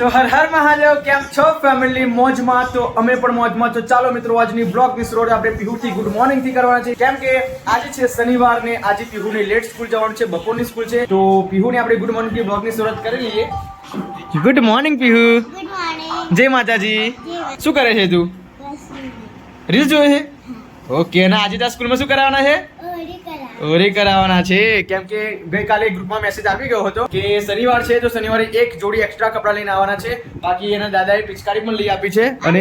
તો હર હર મહાદેવ કેમ છો? ફેમિલી મોજમાં તો અમે પણ મોજમાં. તો ચાલો મિત્રો આજની બ્લોગની શરૂઆત આપણે પીહુથી ગુડ મોર્નિંગથી કરવાના છે. કેમ કે આજે છે શનિવાર ને આજે પીહુની લેટ સ્કૂલ જવાનું છે બપોરની સ્કૂલ છે. તો પીહુની આપણે ગુડ મોર્નિંગથી બ્લોગની શરૂઆત કરી લઈએ. Good morning Pihu. જય માતાજી. શું કરે છે તું? રીલ જોવે છે? ઓકે અને આજે તારા સ્કૂલમાં શું કરાવવાના છે? ઓરી કરા ઓરી કરાવવાના છે. કેમ કે ગઈકાલે ગ્રુપમાં મેસેજ આવી ગયો હતો કે શનિવાર છે તો શનિવારે એક જોડી એક્સ્ટ્રા કપડાં લઈને આવવાના છે. બાકી એના દાદાએ પિચકારી પણ લઈ આપી છે અને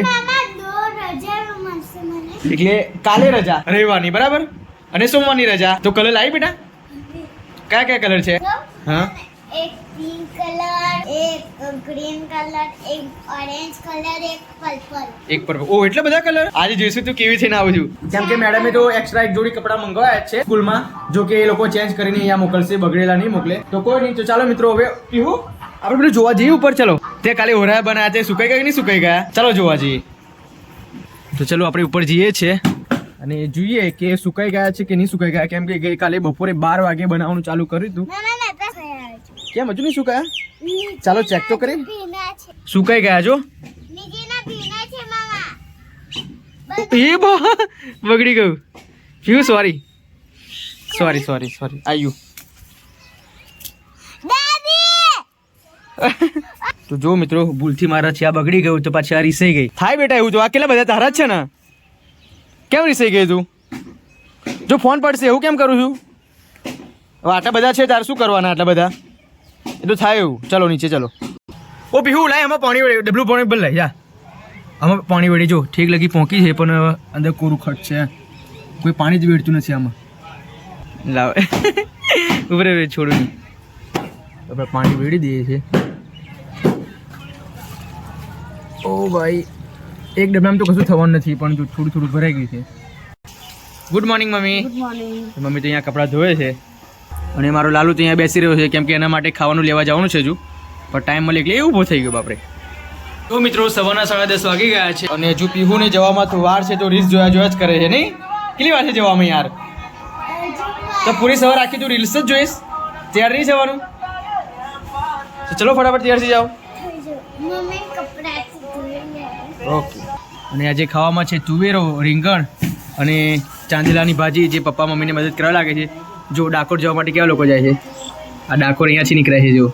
એટલે કાલે રજા રવિવારની બરાબર? અને સોમવારની રજા. તો કલર લાવી બેટા? કયા કયા કલર છે? હા. એક પિંક કલર એક ગ્રીન કલર એક ઓરેન્જ કલર એક પર્પલ એક પર્પલ ઓ એટલા બધા કલર આજે જોઈશું તું કેવી થઈને આવું છું જેમ કે મેડમે તો એક્સ્ટ્રા એક જોડી કપડાં મંગાવ્યા જ છે સ્કૂલમાં. જો કે એ લોકો ચેન્જ કરીને અહીંયા મોકલશે બગડેલા નહીં મોકલે. તો કોઈ નહીં તો ચાલો મિત્રો હવે પીવું આપણે પેલું જોવા જઈએ ઉપર ચલો. તે કાલે ઓરાયા બનાવ્યા છે સુકાઈ ગયા કે નહીં સુકાઈ ગયા? ચાલો જોવા જઈએ. તો ચલો આપણે ઉપર જઈએ છે. અને જોઈએ કે સુકાઈ ગયા છે કે નહીં સુકાઈ ગયા. કેમ કે ગઈકાલે બપોરે બાર વાગે બનાવવાનું ચાલુ કર્યું હતું. છે કેમ હજુ નહીં સુકાયા? ચાલો ચેક તો કરી. સુકાઈ ગયા જો. છે એ બા બગડી ગયું. Phew sorry sorry sorry sorry આયુ. યુ તો જો મિત્રો ભૂલથી મારા છે આ બગડી ગયું તો પાછી આ રીસાઈ ગઈ. થાય બેટા એવું તો આ કેટલા બધા તારા જ છે ને? કેમ રીસાઈ ગઈ તું? જો ફોન પડશે એવું કેમ કરું છું? આટલા બધા છે તારે શું કરવાના આટલા બધા? એ તો થાય એવું. ચલો નીચે ચલો. ઓ પીહુ લાય આમાં પાણી વળી ડબલું પાણી ભર લઈ જા. આમાં પાણી વળી જો ઠીક લગી પહોંચી છે પણ અંદર કોરું ખટ છે. કોઈ પાણી જ વેડતું નથી આમાં. લાવે. ઉભરે છોડું નહીં. આપણે પાણી વેડી દઈએ છીએ. ઓ ભાઈ એક ડબ્બામાં તો કશું થવાનું નથી પણ જો થોડું થોડું ભરાઈ ગયું છે. Good morning mummy. Good morning mummy તો અહીંયા કપડાં ધોવે છે. અને મારો લાલુ તો અહીંયા બેસી રહ્યો છે, કેમ કે એના માટે ખાવાનું લેવા જવાનું છે હજુ. પણ ટાઈમ મળે એટલે એ ઊભો થઈ ગયો, બાપરે. તો મિત્રો, સવારના સાડા દસ વાગી ગયા છે. અને હજુ પીહુને જવામાં તો વાર છે, તો રીલ્સ જોયા જોયા જ કરે છે, નહીં? કેટલી વાર છે જવામાં યાર? તો પૂરી સવાર આખી તું રીલ્સ જ જોઈશ. તૈયાર નહીં જવાનું તો ચલો ફટાફટ તૈયાર થઈ જાઓ. ઓકે. અને આજે ખાવામાં છે તુવેરો રીંગણ અને ચાંદીલાની ભાજી, જે પપ્પા મમ્મીને મદદ કરવા લાગે છે. જો ડાકોર જવા માટે કેવા લોકો જાય છે? આ ડાકોર અહીંયાથી નીકળે છે જો.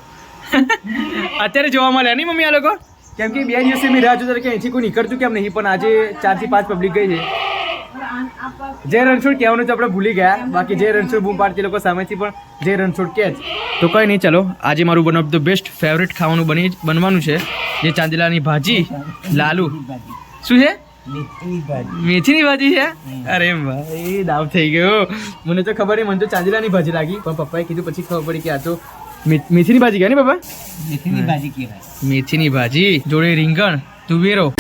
અત્યારે જોવા મળે નહીં મમ્મી આ લોકો? કેમ કે બે દિવસે મેં રાહ જોતા કે અહીંથી કોઈ નીકળતું કેમ નહીં પણ આજે ચારથી પાંચ પબ્લિક ગઈ છે. જય રણછોડ કહેવાનું તો આપણે ભૂલી ગયા. બાકી જય રણછોડ બૂમ પાડતી લોકો સામેથી પણ જય રણછોડ કહે જ તો કંઈ નહીં ચલો. આજે મારું one of the best favourite ખાવાનું બની બનવાનું છે જે ચાંદીલાની ભાજી લાલુ. શું છે? મેથીની ભાજી. છે? અરે ભાઈ દાવ થઈ ગયો. મને તો ખબર નહીં મને તો ચાંદીલાની ભાજી લાગી. પણ પપ્પાએ કીધું પછી ખબર પડી કે આ તો મેથીની ભાજી ગયા ને પપ્પા? મેથીની ભાજી કહેવાય. મેથીની ભાજી. જોડે રીંગણ તુવેરો.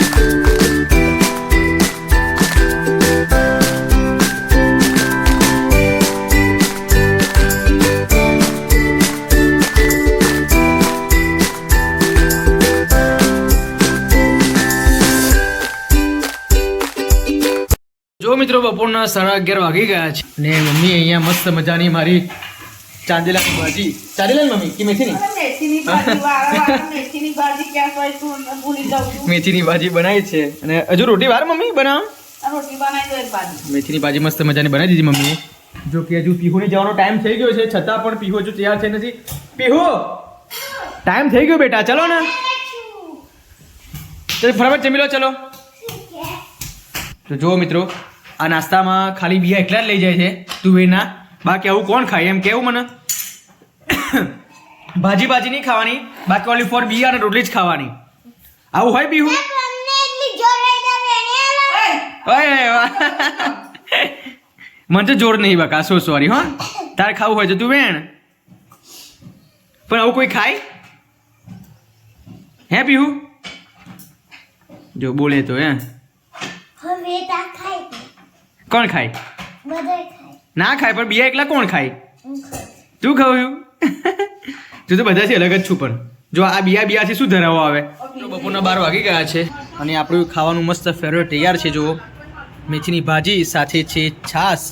જો મિત્રો બપોરના સાડા અગિયાર વાગી ગયા છે ને મમ્મી અહીંયા મસ્ત મજાની મારી ચાંદેલાની ભાજી. ચાંદેલાની મમ્મી? કે મેથીની? મેથીની ભાજી છું. બનાવી છે. અને હજુ રોટી વાર મમ્મી બનાવ? મેથીની ભાજી મસ્ત મજાની બનાવી દીધી મમ્મીએ. જો કે હજુ પીહુને જવાનો ટાઈમ થઈ ગયો છે છતાં પણ પીહો હજુ તૈયાર થઈ નથી. પીહો! ટાઈમ થઈ ગયો બેટા ચલો ને. ફરવા જમી લો ચલો. તો જુઓ મિત્રો આ નાસ્તામાં ખાલી બિયા એટલા જ લઈ જાય છે. તુવેરના બાકી આવું કોણ ખાય? એમ કેવું મને? ભાજી ભાજી નહીં ખાવાની બાકી ઓલી ફોર બિયા અને રોટલી જ ખાવાની. આવું હોય વાહ. મને તો જોર નહીં બકા સો સોરી હો. તારે ખાવું હોય તો તું વેણ. પણ આવું કોઈ ખાય? હે પીહું જો બોલે તો હે. છે. કોણ ખાય? ના ખાય પણ બીજા એકલા કોણ ખાય. તું ખવાયું તું તો બધાથી અલગ જ છું પણ. જો આ બિયા બિયાથી શું ધરાવો આવે? તો બપોરના બાર વાગી ગયા છે. અને આપણું ખાવાનું મસ્ત ફેવરેટ તૈયાર છે જુઓ. મેથીની ભાજી સાથે છે છાશ.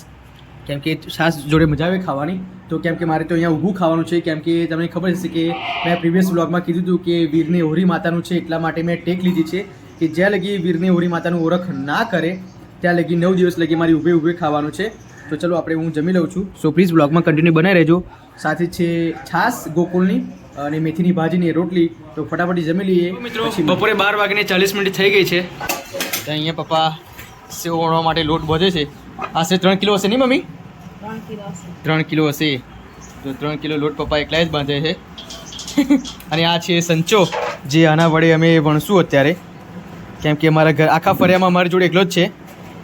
કેમ કે છાશ જોડે મજા આવે ખાવાની. તો કેમ કે મારે તો અહીંયા ઊભું ખાવાનું છે. કેમ કે તમને ખબર હશે કે મેં પ્રીવિયસ વ્લોગમાં કીધું હતું કે વીરની હોરી માતાનું છે એટલા માટે મેં ટેક લીધી છે કે જ્યાં લગી વીરની હોરી માતાનું ઓળખ ના કરે ત્યાં લગી નવ દિવસ લગી મારી ઊભે ઊભે ખાવાનું છે. તો ચલો આપણે હું જમી લઉં છું. સો પ્લીઝ બ્લોગમાં કન્ટિન્યુ બનાવી રહેજો. સાથે છે છાસ ગોકુલની અને મેથીની ભાજીની રોટલી. તો ફટાફટ જમી લઈએ. મિત્રો બપોરે બાર વાગીને ચાલીસ મિનિટ થઈ ગઈ છે. તો અહીંયા પપ્પા સેવ વણવા માટે લોટ બધે છે. આશરે ત્રણ કિલો હશે નહીં મમ્મી? ત્રણ કિલો હશે. ત્રણ કિલો હશે. તો ત્રણ કિલો લોટ પપ્પા એકલા જ બાંધે છે. અને આ છે સંચો જે આના વડે અમે વણશું અત્યારે. કેમ કે અમારા ઘર આખા ફરિયામાં મારી જોડે એકલો જ છે.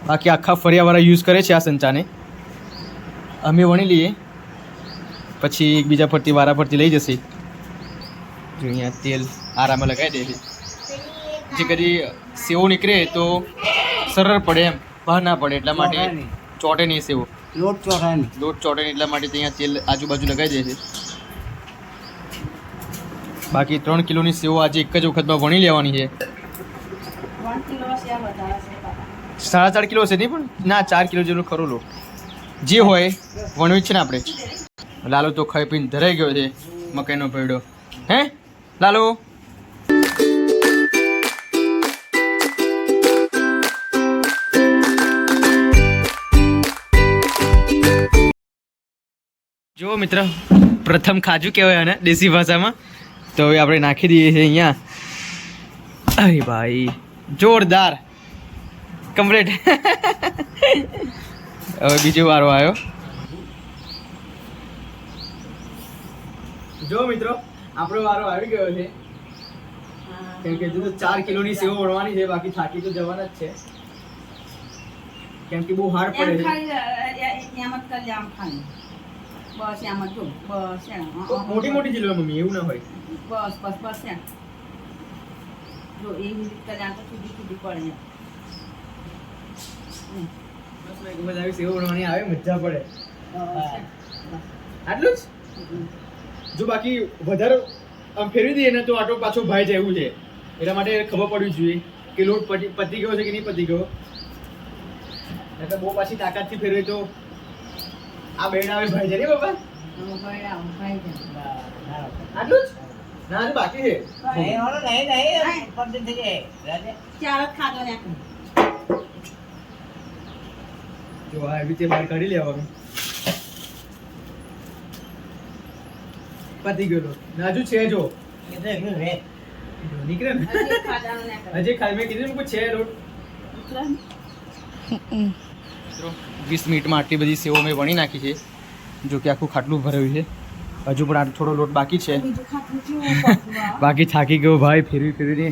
બાકી આખા ફરિયાવાળા યુઝ કરે છે આ સંચાને. અમે વણી લઈએ. પછી એકબીજા પરથી વારા પરથી લઈ જશે. જો અહીંયા તેલ આરામાં લગાવી દે છે. જે કદી સેવો નીકળે તો સરળ પડે એમ. બહાર ના પડે એટલા માટે ચોટે નહીં સેવો. લોટ ચોટે લોટ ચોટે નહીં એટલા માટે ત્યાં તેલ આજુબાજુ લગાવી દે છે. બાકી ત્રણ કિલોની સેવો આજે એક જ વખતમાં વણી લેવાની છે. સાડા ચાર કિલો હશે નહીં પણ? ના, ચાર કિલો જેટલું ખરું લો. જે હોય, વણવી છે ને આપણે. લાલુ તો ખાઈ પીને ધરાઈ ગયો છે, મકાઈનો પેડો હે? લાલો. જો મિત્ર, પ્રથમ ખાજુ કહેવાય આને, દેશી ભાષામાં. તો હવે આપણે નાખી દઈએ છીએ અહીંયા. અરે ભાઈ, જોરદાર. કમ્પ્લીટ હવે બીજો વારો આવ્યો. જો મિત્રો આપણો વારો આવી ગયો છે. કેમ કે હજુ તો ચાર કિલોની સેવ વળવાની છે બાકી થાકી તો જવાના જ છે. કેમ કે બહુ હાર્ડ પડે છે. એમ જ કરજે, આમ ખાલી. બસ એમ જ જો બસ મોટી મોટી જીલવા મમ્મી એવું ના હોય. બસ બસ બસ એમ. જો એવી રીતે તો સીધી સીધી પડે આવી સેવ આવે મજા પડે. આટલું જ? જો બાકી વધારે આમ ફેરવી દઈએ ને તો આટો પાછો ભાઈ જાય એવું છે. એટલા માટે ખબર પડવી જોઈએ કે લોટ પતી પતી ગયો છે કે નહીં પતી ગયો. એટલે બહુ પાછી તાકાતથી ફેરવે તો આ બેન આવે ભાઈ જાય. ને બાપા. આટલું જ? ના બાકી છે. નહીં નહીં, નહીં, થઈ જાય. ચાર ખાધો ને જો આ એવી રીતે બહાર કાઢી લેવાનું. પતી ગયો નાજુ છે જો. નીકળે ને. હજી ખાઈ મેં કીધું છે મિત્રો, વીસ મિનિટમાં આટલી બધી સેવો મેં વણી નાખી છે, જો કે આખું ખાટલું ભરાયું છે. હજુ પણ આ થોડો લોટ બાકી છે. બાકી થાકી ગયો ભાઈ, ફેરવી ફેરવીને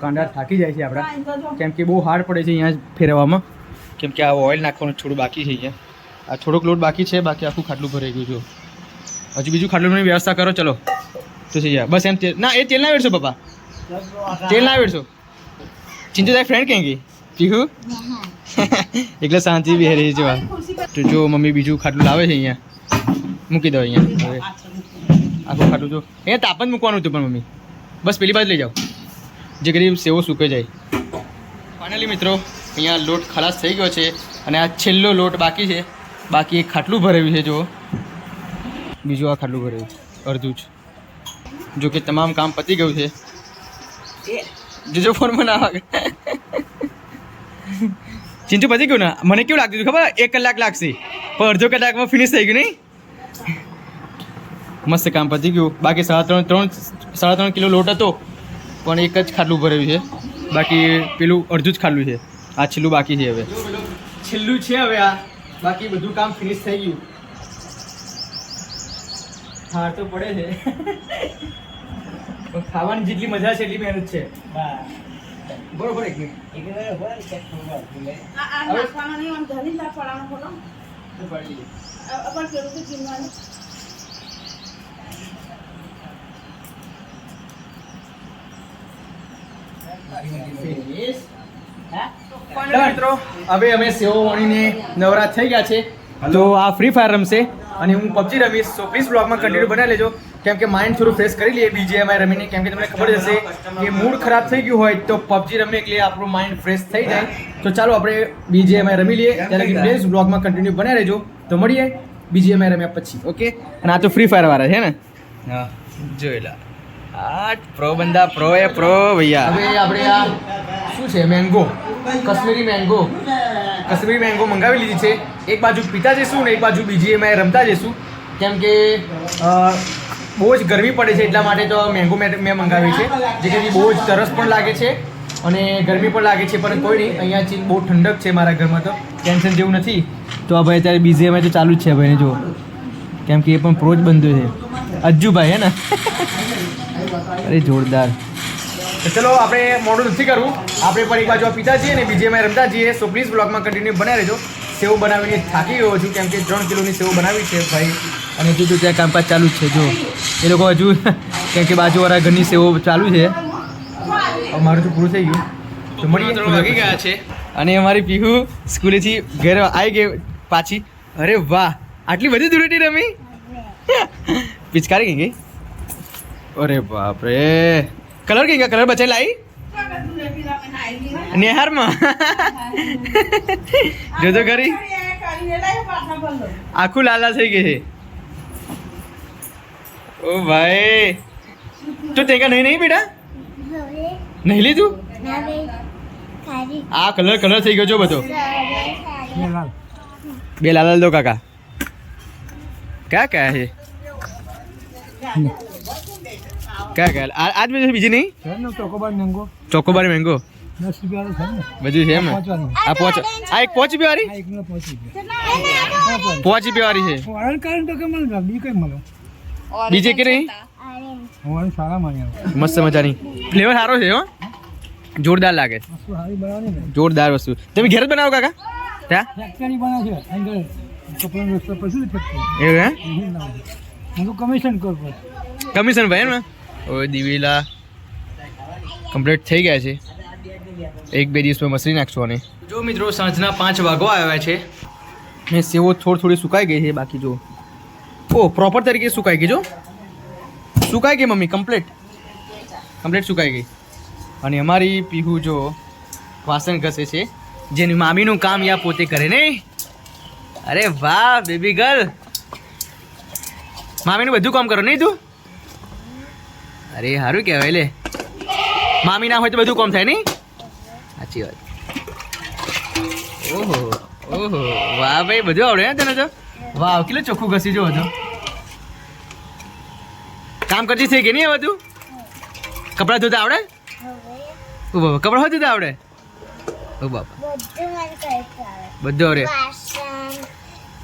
કાંડા થાકી જાય છે આપણા. કેમ કે બહુ હાર્ડ પડે છે અહીંયા ફેરવવામાં. કેમ કે આ ઓઇલ નાખવાનું થોડું બાકી છે અહીંયા. આ થોડોક લોટ બાકી છે, બાકી આખું ખાટલું ભરાઈ ગયું છે. હજુ બીજું ખાટલુંની વ્યવસ્થા કરો, ચલો. તો થઈ જાય બસ એમ તેલ ના, એ તેલ ના વેડશો, પપ્પા. તેલ ના વેડશો. ચિંતુ તારી ફ્રેન્ડ ક્યાં ગઈ પીહુ એટલે શાંતિ બી રહી પર તો જો મમ્મી બીજું ખાટલું લાવે છે અહીંયા. મૂકી દો અહીંયા. હવે. આખું ખાટલું જો. અહીંયા તાપ જ મૂકવાનું હતું પણ મમ્મી. બસ પેલી બાજુ લઈ જાઓ. જે કરી સેવો સૂકે જાય. ફાઇનલી મિત્રો અહીંયા લોટ ખલાસ થઈ ગયો છે અને આ છેલ્લો લોટ બાકી છે. બાકી એક ખાટલું ભરાયું છે જો બીજું આ ખાટલું ભરાયું અડધું જ. જો કે તમામ કામ પતી ગયું છે. જોજો ફોનમાં ના આવે ચિંટુ પતી ગયું ને? મને કેવું લાગતું હતું ખબર? એક કલાક લાગશે. પણ અડધો કલાકમાં ફિનિશ થઈ ગયું નહીં? મસ્ત કામ પતી ગયું. બાકી સાડા ત્રણ ત્રણ સાડા ત્રણ કિલો લોટ હતો. પણ એક જ ખાટલું ભરાયું છે. બાકી પેલું અડધું જ ખાટલું છે. આ છેલ્લું બાકી છે હવે. છેલ્લું છે હવે આ. બાકી બધું કામ ફિનિશ થઈ ગયું. હા તો પડે છે. ખાવાની જેટલી મજા છે એટલી મહેનત છે. બરોબર એક મિનિટ. મિત્રો. હવે અમે સેવો વણીને નવરાત થઈ ગયા છે. તો આ ફ્રી ફાયર રમશે અને હું પબજી રમીશ. સો પ્લીઝ બ્લોગમાં કન્ટિન્યુ બનાવી લેજો. કેમ કે માઇન્ડ થોડું ફ્રેશ કરી લઈએ બીજીએમઆઈ રમીને. કેમ કે તમને ખબર જ હશે કે મૂડ ખરાબ થઈ ગયું હોય તો પબજી રમીએ એટલે આપણું માઇન્ડ ફ્રેશ થઈ જાય. તો ચાલો આપણે બીજીએમઆઈ રમી લઈએ. ત્યારે પ્લીઝ બ્લોગમાં કન્ટિન્યુ બનાવી લેજો. તો મળીએ બીજીએમઆઈ રમ્યા પછી ઓકે અને આ તો ફ્રી ફાયર વાળા છે ને? હા જોઈ લા આ પ્રો બંદા પ્રો એ પ્રો ભૈયા. હવે આપણે આ શું છે? Mango Kashmiri mango Kashmiri mango મંગાવી લીધી છે. એક બાજુ પીતા જઈશું ને એક બાજુ બીજી એમાં રમતા જઈશું. કેમ કે બહુ જ ગરમી પડે છે એટલા માટે તો મેંગો મેં મંગાવી છે. જેથી બહુ જ તરસ પણ લાગે છે અને ગરમી પણ લાગે છે. પણ કોઈ નહીં, અહીંયા ચીન બહુ ઠંડક છે મારા ઘરમાં તો. ટેન્શન જેવું નથી. તો આ ભાઈ અત્યારે બીજી એમાં તો ચાલુ જ છે ભાઈને જો કેમ કે એ પણ પ્રો જ બંધો છે. અજ્જુભાઈ, હે ને? અરે જોરદાર. તો ચલો આપણે મોડું નથી કરવું. આપણે પણ એક બાજુ પીતા છીએ ને બીજી એમાં રમતા છીએ સો પ્લીઝ બ્લોગમાં કન્ટિન્યુ બનાવી રહેજો. સેવ બનાવીને થાકી ગયો છું કેમ કે ત્રણ કિલોની સેવ બનાવી છે ભાઈ. અને હજુ તો ત્યાં કામકાજ ચાલુ જ છે જો. એ લોકો હજુ કેમ કે બાજુવાળા ઘરની સેવો ચાલુ છે. મારું તો પૂરું થઈ ગયું. તો મળી લાગી ગયા છે. અને અમારી પીહુ સ્કૂલેથી ઘરે આવી ગઈ પાછી. અરે વાહ આટલી બધી ધૂળેટી રમી? પિચકારી ગઈ? અરે બાપ રે કલર કઈ કલર બચાઈ લાવી નેહારમાં? જોજો કરી. આખું લાલ લાલ થઈ ગઈ છે. ઓ ભાઈ. તું તે કા નહીં નહીં બેટા? નહીં લીધું? આ કલર કલર થઈ ગયો છો બધો. બે લાલ. લાલ દો કાકા. કયા કયા છે? કયા કયા આજ બીજું બીજી નહીં? Chocobar mango. બધું છે એમ આ પોચ આ એક પોચ વાળી પોચ વાળી છે. બીજે કે નહીં? મસ્ત મજાની. ફ્લેવર સારો છે હો. જોરદાર લાગે. જોરદાર વસ્તુ. તમે ઘેર જ બનાવો કાકા? ત્યાં એવું હે? કમિશન કર કમિશન ભાઈ ને? ઓ દિવેલા કમ્પ્લીટ થઈ ગયા છે. એક બે દિવસમાં મસરી નાખશું અને જો મિત્રો સાંજના પાંચ વાગો આવ્યા છે. ને સેવો થોડી થોડી સુકાઈ ગઈ છે બાકી જો. ઓ પ્રોપર તરીકે સુકાઈ ગઈ જો. સુકાઈ ગઈ મમ્મી કમ્પ્લીટ કમ્પ્લીટ સુકાઈ ગઈ. અને અમારી પીહુ જો વાસણ ઘસે છે જેની મામીનું કામ યા પોતે કરે ને અરે વાહ બેબી ગર્લ મામીનું બધું કામ કરો નહીં તું? અરે સારું કહેવાય લે. મામી ના હોય તો બધું કોમ થાય નહીં? સાચી વાત. ઓહો ઓહો વાહ ભાઈ બધું આવડે તને તો? વાહ કેટલું ચોખ્ખું ઘસી જો હતું કામ કરતી થઈ ગઈ નહીં હવે તું? કપડાં ધોતા આવડે? ઓ બાબા કપડાં ધોતા આવડે. ઓ બાબા બધું બધું આવડે.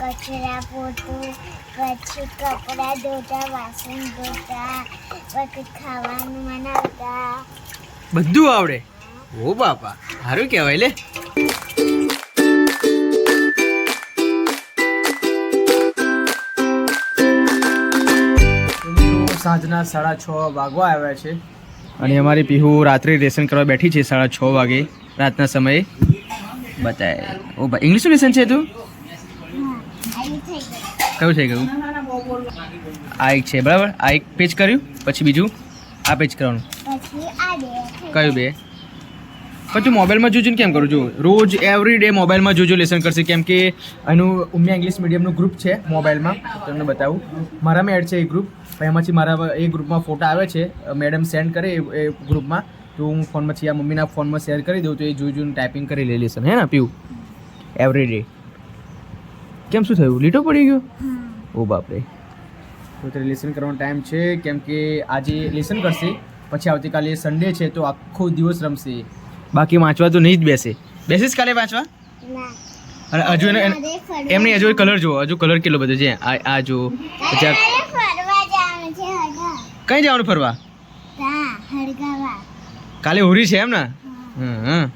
કચરા પોતું પછી કપડાં ધોતા વાસણ ધોતા પછી ખાવાનું બનાવતા. બધું આવડે? ઓ બાપા સારું કહેવાય લે. સાંજના સાડા છ વાગવા આવ્યા છે. અને અમારી પીહુ રાત્રે રેશન કરવા બેઠી છે સાડા છ વાગે રાતના સમયે. બતાય. ઓ ભાઈ ઇંગ્લિશનું રેશન છે તું? કયું થઈ ગયું આ એક છે, બરાબર? આ એક પેજ કર્યું, પછી બીજું? આ પેજ કરવાનું. કયું બે? પછી મોબાઈલમાં જોજો ને કેમ કરું? છું રોજ એવરી ડે મોબાઈલમાં જોજો લેસન કરશે. કેમ કે એનું ઉમિયા ઇંગ્લિશ મીડિયમનું ગ્રુપ છે મોબાઈલમાં. તમને બતાવું. મારામાં એડ છે એ ગ્રુપ એમાંથી મારા એ ગ્રુપમાં ફોટા આવે છે. મેડમ સેન્ડ કરે એ ગ્રુપમાં તો હું ફોનમાંથી આ મમ્મીના ફોનમાં શેર કરી દઉં તો એ જોઈ જોઈને ટાઈપિંગ કરી લે લેસન હે ને પીવું એવરી ડે કેમ શું થયું? લીટો પડી ગયો? ઓ બાપરે. તો ત્યારે લેસન કરવાનો ટાઈમ છે કેમ કે આજે લેસન કરશે પછી આવતીકાલે સન્ડે છે તો આખો દિવસ રમશે. બાકી વાંચવા તો નહીં જ બેસે. બેસીશ કાલે વાંચવા? અને હજુ એને એમની હજુ કલર જુઓ હજુ કલર કેટલો બધો છે. આ આ જો પછી કઈ જવાનું ફરવા? તા કાલે હોરી છે એમ ને? હા. હમ.